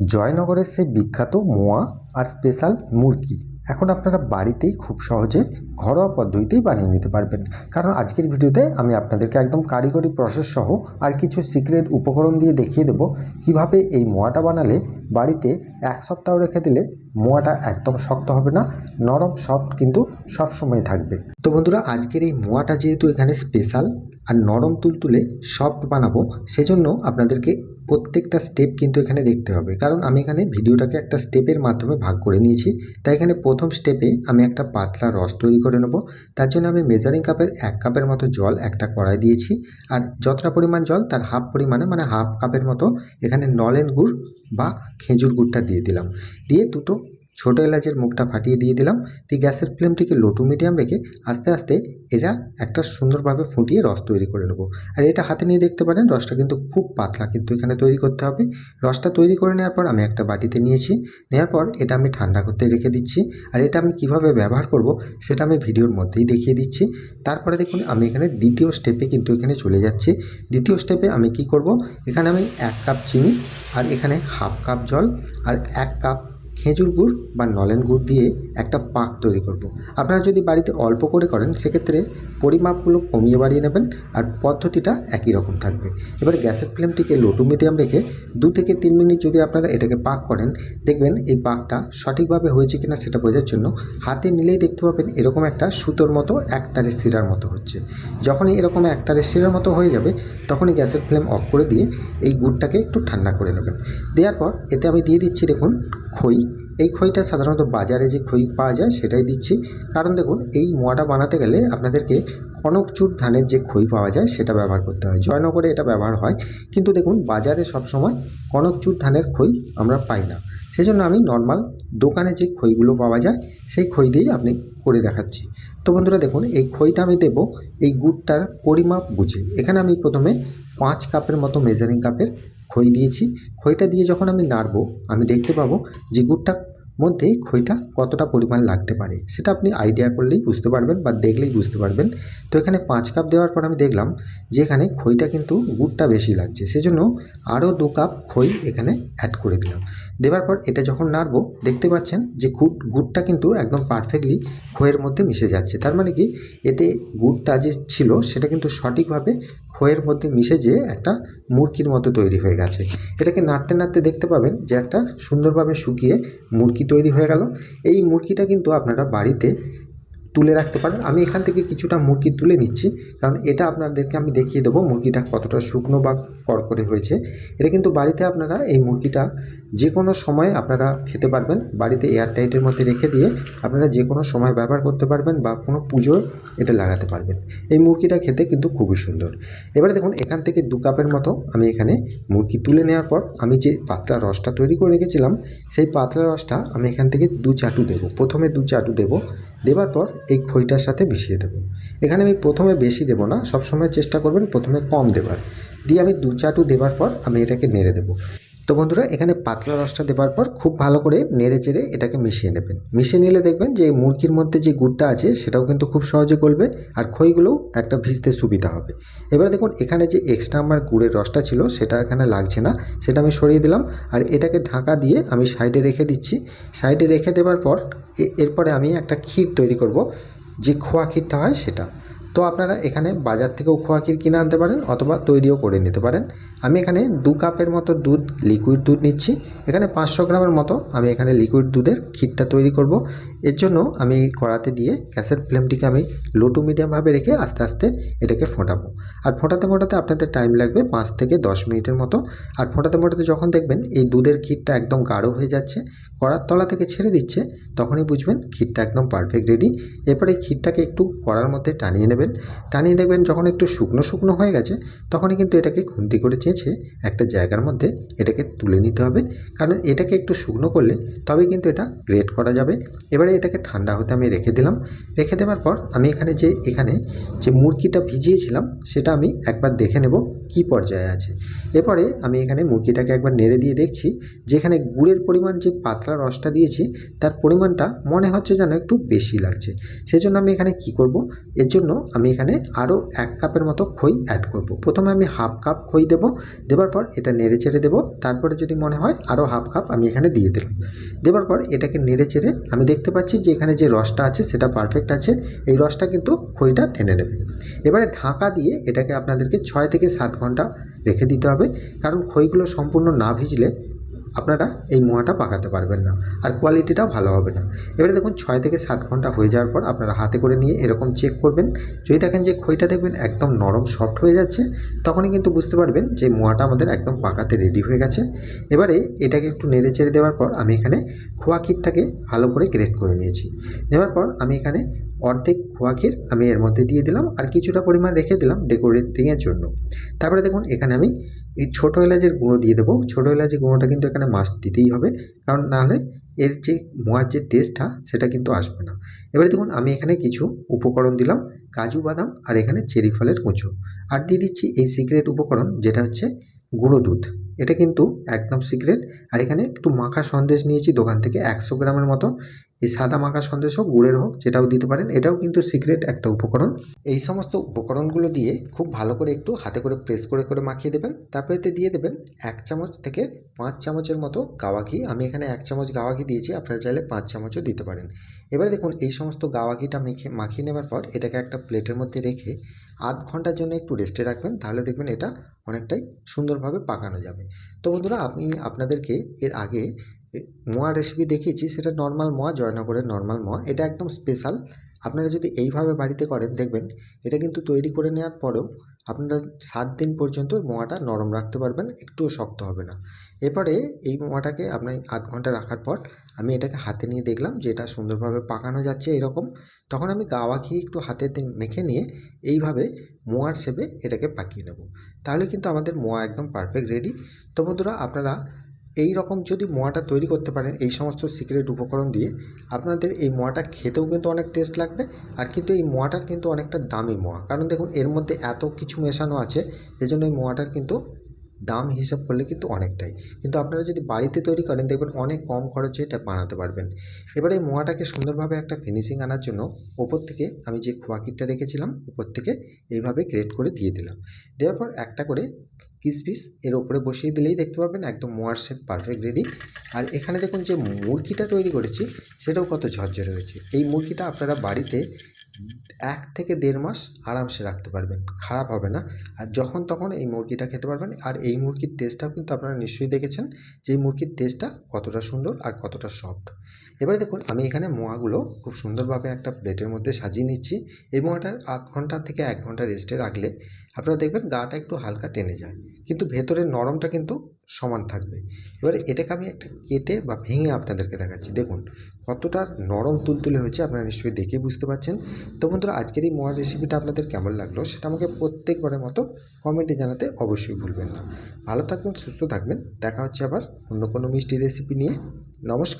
জয়নগরের সেই বিখ্যাত মোয়া আর স্পেশাল মুরগি। এখন আপনারা বাড়িতেই খুব সহজে ঘরোয়া পদ্ধতিতেই বানিয়ে নিতে পারবেন। কারণ আজকের ভিডিওতে আমি আপনাদেরকে একদম কারিগরি প্রসেস সহ আর কিছু সিক্রেট উপকরণ দিয়ে দেখিয়ে দেবো কীভাবে এই মোয়াটা বানালে বাড়িতে এক সপ্তাহ রেখে দিলে মোয়াটা একদম শক্ত হবে না, নরম সফট কিন্তু সব সময় থাকবে। তো বন্ধুরা, আজকের এই মোয়াটা যেহেতু এখানে স্পেশাল আর নরম তুলতুলে সফট বানাবো, সেজন্য আপনাদেরকে প্রত্যেকটা স্টেপ কিন্তু এখানে দেখতে হবে। কারণ আমি এখানে ভিডিওটাকে একটা স্টেপের মাধ্যমে ভাগ করে নিয়েছি। তাই এখানে প্রথম স্টেপে আমি একটা পাতলা রস তৈরি করে নেব। তার জন্য আমি মেজারিং কাপের এক কাপের মতো জল একটা কড়াই দিয়েছি। আর যতটা পরিমাণ জল, তার হাফ পরিমাণে মানে হাফ কাপের মতো এখানে নলেন গুড় বা খেজুর গুড়টা দিয়ে দিলাম। দিয়ে দুটো ছোটো এলাচের মুখটা ফাটিয়ে দিয়ে দিলাম। দিয়ে গ্যাসের ফ্লেমটিকে লো টু মিডিয়াম রেখে আস্তে আস্তে এটা একটা সুন্দরভাবে ফুটিয়ে রস তৈরি করে নেব। আর এটা হাতে নিয়ে দেখতে পারেন, রসটা কিন্তু খুব পাতলা কিন্তু এখানে তৈরি করতে হবে। রসটা তৈরি করে নেওয়ার পর আমি একটা বাটিতে নিয়েছি। নেওয়ার পর এটা আমি ঠান্ডা করতে রেখে দিচ্ছি। আর এটা আমি কীভাবে ব্যবহার করব সেটা আমি ভিডিওর মধ্যেই দেখিয়ে দিচ্ছি। তারপরে দেখুন, আমি এখানে দ্বিতীয় স্টেপে কিন্তু এখানে চলে যাচ্ছি। দ্বিতীয় স্টেপে আমি কি করব? এখানে আমি এক কাপ চিনি আর এখানে হাফ কাপ জল আর এক কাপ খেজুর গুড় বা নলেন গুড় দিয়ে একটা পাক তৈরি করব। আপনারা যদি বাড়িতে অল্প করে করেন, সেক্ষেত্রে পরিমাপগুলো কমিয়ে বাড়িয়ে নেবেন আর পদ্ধতিটা একই রকম থাকবে। এবার গ্যাসের ফ্লেমটিকে লো টু মিডিয়াম রেখে দু থেকে তিন মিনিট যদি আপনারা এটাকে পাক করেন, দেখবেন এই পাকটা সঠিকভাবে হয়েছে কিনা সেটা বোঝার জন্য হাতে নিলেই দেখতে পাবেন এরকম একটা সুতোর মতো একতারের শিরার মতো হচ্ছে। যখনই এরকম একতারের শিরার মতো হয়ে যাবে, তখনই গ্যাসের ফ্লেম অফ করে দিয়ে এই গুড়টাকে একটু ঠান্ডা করে নেবেন। দেওয়ার পর এতে আমি দিয়ে দিচ্ছি দেখুন খই। এই খইটা সাধারণত বাজারে যে খই পাওয়া যায় সেটাই দিচ্ছি। কারণ দেখুন, এই মোয়াটা বানাতে গেলে আপনাদেরকে কনকচুর ধানের যে খই পাওয়া যায় সেটা ব্যবহার করতে হয়। জয়নগরে এটা ব্যবহার হয়। কিন্তু দেখুন, বাজারে সবসময় কনকচুর ধানের খই আমরা পাই না। সেজন্য আমি নর্মাল দোকানে যে খইগুলো পাওয়া যায়, সেই খই দিয়েই আপনি করে দেখাচ্ছি। তো বন্ধুরা দেখুন, এই খইটা আমি দেবো এই গুড়টার পরিমাপ বুঝে। এখানে আমি প্রথমে পাঁচ কাপের মতো মেজারিং কাপের খই দিয়েছি। খইটা দিয়ে যখন আমি নাড়বো, আমি দেখতে পাবো যে গুড়টা মধ্যে খইটা কতটা পরিমাণ লাগতে পারে। সেটা আপনি আইডিয়া করলেই বুঝতে পারবেন বা দেখলেই বুঝতে পারবেন। তো এখানে পাঁচ কাপ দেওয়ার পর আমি দেখলাম যে এখানে খইটা কিন্তু গুড়টা বেশি লাগছে। সেজন্য আরও দু কাপ খই এখানে অ্যাড করে দিলাম। দেওয়ার পর এটা যখন নাড়বো, দেখতে পাচ্ছেন যে গুড় গুড়টা কিন্তু একদম পারফেক্টলি খইয়ের মধ্যে মিশে যাচ্ছে। তার মানে কি? এতে গুড়টা যে ছিল, সেটা কিন্তু সঠিকভাবে খইয়ের মধ্যে মিশে যেয়ে একটা মুরগির মতো তৈরি হয়ে গেছে। এটাকে নাড়তে নাড়তে দেখতে পাবেন যে একটা সুন্দরভাবে শুকিয়ে মুরগি তৈরি হয়ে গেল। এই মুরগিটা কিন্তু আপনারা বাড়িতে তুলে রাখতে পারেন আমি এখান থেকে কিছুটা মুরগি তুলে নিচ্ছি, কারণ এটা আপনাদেরকে আমি দেখিয়ে দেবো মুরগিটা কতটা শুকনো বা কড়কড়ে হয়েছে। এটা কিন্তু বাড়িতে আপনারা এই মুরগিটা যে কোনো সময় আপনারা খেতে পারবেন। বাড়িতে এয়ার টাইটের মধ্যে রেখে দিয়ে আপনারা যে কোনো সময় ব্যবহার করতে পারবেন বা কোনো পুজোয় এটা লাগাতে পারবেন। এই মুরগিটা খেতে কিন্তু খুবই সুন্দর। এবারে দেখুন, এখান থেকে দু কাপের মতো আমি এখানে মুরগি তুলে নেওয়ার পর আমি যে পাতলা রসটা তৈরি করে রেখেছিলাম, সেই পাতলা রসটা আমি এখান থেকে দু চাটু দেবো। প্রথমে দু চাটু দেবো। দেওয়ার পর এই খইটার সাথে মিশিয়ে দেবো। এখানে আমি প্রথমে বেশি দেবো না, সবসময় চেষ্টা করবেন প্রথমে কম দেবার। দিয়ে আমি দু চাটু দেবার পর আমি এটাকে নেড়ে দেবো। তো বন্ধুরা, এখানে পাতলা রসটা দেওয়ার পর খুব ভালো করে নেড়ে চেড়ে এটাকে মিশিয়ে নেবেন। মিশিয়ে নিলে দেখবেন যে, মুরগির মধ্যে যে গুড়টা আছে, সেটাও কিন্তু খুব সহজে গলবে আর খইগুলোও একটা ভিজতে সুবিধা হবে। এবারে দেখুন, এখানে যে এক্সট্রা আমার গুড়ের রসটা ছিল, সেটা এখানে লাগছে না। সেটা আমি সরিয়ে দিলাম আর এটাকে ঢাকা দিয়ে আমি সাইডে রেখে দিচ্ছি। সাইডে রেখে দেওয়ার পর এরপরে আমি একটা ক্ষীর তৈরি করব, যে খোয়া ক্ষীরটা হয় সেটা। তো আপনারা এখানে বাজার থেকেও খোয়া ক্ষীর কিনে আনতে পারেন অথবা তৈরিও করে নিতে পারেন। আমি এখানে দু কাপের মতো দুধ লিকুইড দুধ নিচ্ছি। এখানে পাঁচশো গ্রামের মতো আমি এখানে লিকুইড দুধের ক্ষীরটা তৈরি করব। এর জন্য আমি কড়াতে দিয়ে গ্যাসের ফ্লেমটিকে আমি লো টু মিডিয়ামভাবে রেখে আস্তে আস্তে এটাকে ফোটাবো। আর ফোটাতে ফোটাতে আপনাদের টাইম লাগবে পাঁচ থেকে দশ মিনিটের মতো। আর ফোটাতে ফোটাতে যখন দেখবেন এই দুধের ক্ষীরটা একদম গাঢ় হয়ে যাচ্ছে, কড়ার তলা থেকে ছেড়ে দিচ্ছে, তখনই বুঝবেন ক্ষীরটা একদম পারফেক্ট রেডি এরপরে ক্ষীরটাকে একটু কড়ার মধ্যে টানিয়ে নেবেন। টানিয়ে দেখবেন যখন একটু শুকনো শুকনো হয়ে গেছে, তখনই কিন্তু এটাকে খুন্তি করে চেঁচে একটা জায়গার মধ্যে এটাকে তুলে নিতে হবে। কারণ এটাকে একটু শুকনো করলে তবে কিন্তু এটা গ্রেট করা যাবে। এবারে এটাকে ঠান্ডা হতে আমি রেখে দিলাম। রেখে দেওয়ার পর আমি এখানে যে এখানে যে মুরগিটা ভিজিয়েছিলাম, সেটা আমি একবার দেখে নেব কি পর্যায়ে আছে। এরপরে আমি এখানে মুরগিটাকে একবার নেড়ে দিয়ে দেখছি, যেখানে গুড়ের পরিমাণ যে পাতলা রসটা দিয়েছি, তার পরিমাণটা মনে হচ্ছে যেন একটু বেশি লাগছে। সেজন্য আমি এখানে কি করব? এর জন্য আমি এখানে আরও এক কাপের মতো খই অ্যাড করব। প্রথমে আমি হাফ কাপ খই দেবো। দেওয়ার পর এটা নেড়ে চেড়ে দেবো। তারপরে যদি মনে হয় আরও হাফ কাপ আমি এখানে দিয়ে দিলাম। দেবার পর এটাকে নেড়ে চেড়ে আমি দেখতে পাচ্ছি যে এখানে যে রসটা আছে সেটা পারফেক্ট আছে। এই রসটা কিন্তু খইটা টেনে নেবে। এবারে ঢাকা দিয়ে এটাকে আপনাদেরকে ছয় থেকে সাত ঘণ্টা রেখে দিতে হবে। কারণ খইগুলো সম্পূর্ণ না ভিজলে আপনারা এই মোয়াটা পাকাতে পারবেন না আর কোয়ালিটিটাও ভালো হবে না। এবারে দেখুন ছয় থেকে সাত ঘণ্টা হয়ে যাওয়ার পর আপনারা হাতে করে নিয়ে এরকম চেক করবেন। যদি দেখেন যে খইটা দেখবেন একদম নরম সফট হয়ে যাচ্ছে, তখনই কিন্তু বুঝতে পারবেন যে মোয়াটা আমাদের একদম পাকাতে রেডি হয়ে গেছে। এবারে এটাকে একটু নেড়ে চেড়ে দেওয়ার পর আমি এখানে খোয়া ক্ষীরটাকে ভালো করে গ্রেট করে নিয়েছি। নেওয়ার পর আমি এখানে অর্ধেক খোয়া ক্ষীর আমি এর মধ্যে দিয়ে দিলাম আর কিছুটা পরিমাণ রেখে দিলাম ডেকোরেটিংয়ের জন্য। তারপরে দেখুন, এখানে আমি এই ছোটো এলাচের গুঁড়ো দিয়ে দেবো। ছোটো এলাচের গুঁড়োটা কিন্তু এখানে মাছ দিতেই হবে, কারণ নাহলে এর যে মোয়ার যে টেস্টটা সেটা কিন্তু আসবে না। এবারে দেখুন, আমি এখানে কিছু উপকরণ দিলাম, কাজু বাদাম আর এখানে চেরি ফলের কুঁচো। আর দিয়ে দিচ্ছি এই সিক্রেট উপকরণ, যেটা হচ্ছে গুঁড়ো দুধ। এটা কিন্তু একদম সিক্রেট আর এখানে একটু মাখা সন্দেশ নিয়েছি দোকান থেকে একশো গ্রামের মতো। এই সাদা মাখা সন্দেশ হোক, গুড়ের হোক, যেটাও দিতে পারেন, এটাও কিন্তু সিক্রেট একটা উপকরণ। এই সমস্ত উপকরণগুলো দিয়ে খুব ভালো করে একটু হাতে করে প্রেস করে করে মাখিয়ে দেবেন। তারপরে এতে দিয়ে দেবেন এক চামচ থেকে পাঁচ চামচের মতো গাওয়া ঘি। আমি এখানে এক চামচ গাওয়া ঘি দিয়েছি, আপনারা চাইলে পাঁচ চামচও দিতে পারেন। এবারে দেখুন, এই সমস্ত গাওয়া ঘিটা মেখে, মাখিয়ে নেওয়ার পর এটাকে একটা প্লেটের মধ্যে রেখে আধ ঘণ্টার জন্য একটু রেস্টে রাখবেন, তাহলে দেখবেন এটা অনেকটাই সুন্দরভাবে পাকানো যাবে। তো বন্ধুরা, আমি আপনাদেরকে এর আগে মোয়া রেসিপি দেখিয়েছি, সেটা নর্মাল মোয়া, জয়নগরের নর্মাল মোয়া। এটা একদম স্পেশাল আপনারা যদি এইভাবে বাড়িতে করেন, দেখবেন এটা কিন্তু তৈরি করে নেওয়ার পরেও আপনারা সাত দিন পর্যন্ত মোয়াটা নরম রাখতে পারবেন, একটুও শক্ত হবে না। এরপরে এই মোয়াটাকে আপনি আধ ঘণ্টা রাখার পর আমি এটাকে হাতে নিয়ে দেখলাম যে এটা সুন্দরভাবে পাকানো যাচ্ছে এরকম। তখন আমি গাওয়া ঘি একটু হাতে মেখে নিয়ে এইভাবে মোয়ার শেপে এটাকে পাকিয়ে নেব। তাহলে কিন্তু আমাদের মোয়া একদম পারফেক্ট রেডি তো বন্ধুরা, আপনারা এই রকম যদি মোয়াটা তৈরি করতে পারেন, এই সমস্ত সিক্রেট উপকরণ দিয়ে, আপনাদের এই মোয়াটা খেতেও কিন্তু অনেক টেস্ট লাগবে আর কিন্তু এই মোয়াটার কিন্তু অনেকটা দামি মোয়া। কারণ দেখুন, এর মধ্যে এত কিছু মেশানো আছে, এজন্য এই মোয়াটার কিন্তু দাম হিসাব করলে কিন্তু অনেকটাই। কিন্তু আপনারা যদি বাড়িতে তৈরি করেন, দেখবেন অনেক কম খরচে এটা বানাতে পারবেন। এবারে এই মোয়াটাকে সুন্দরভাবে একটা ফিনিশিং আনার জন্য ওপর থেকে আমি যে খোয়া কিটটা রেখেছিলাম উপর থেকে এইভাবে গ্রেট করে দিয়ে দিলাম। দেওয়ার পর একটা করে কিসপিস এর ওপরে বসিয়ে দিলেই দেখতে পাবেন একদম মোয়ার শেপ পারফেক্ট রেডি আর এখানে দেখুন যে মুরগিটা তৈরি করেছি, সেটাও কত ঝরঝরে রয়েছে এই মুরগিটা আপনারা বাড়িতে এক থেকে দেড় মাস আরামসে রাখতে পারবেন, খারাপ হবে না। আর যখন তখন এই মুরগিটা খেতে পারবেন। আর এই মুরগির টেস্টটাও কিন্তু আপনারা নিশ্চয়ই দেখেছেন যে এই মুরগির টেস্টটা কতটা সুন্দর আর কতটা সফট এবারে দেখুন, আমি এখানে মোয়াগুলো খুব সুন্দরভাবে একটা প্লেটের মধ্যে সাজিয়ে নিচ্ছি এই মোয়াটা আধ ঘণ্টা থেকে এক ঘণ্টা রেস্টে রাখলে আপনারা দেখবেন গাটা একটু হালকা টেনে যায়। কিন্তু ভেতরের নরমটা কিন্তু সমান থাকবে। এবারে এটাকে আমি একটা কেটে বা ভেঙে আপনাদেরকে দেখাচ্ছি। দেখুন, কতটা নরম তুলতুলে হয়েছে আপনারা নিশ্চয়ই দেখে বুঝতে পারছেন। তো বন্ধুরা, আজকের এই মোয়ার রেসিপিটা আপনাদের কেমন লাগল সেটা আমাকে প্রত্যেকবারের মতো কমেন্টে জানাতে অবশ্যই ভুলবেন না। ভালো থাকবেন, সুস্থ থাকবেন। দেখা হচ্ছে আবার অন্য কোনো মিষ্টি রেসিপি নিয়ে। নমস্কার।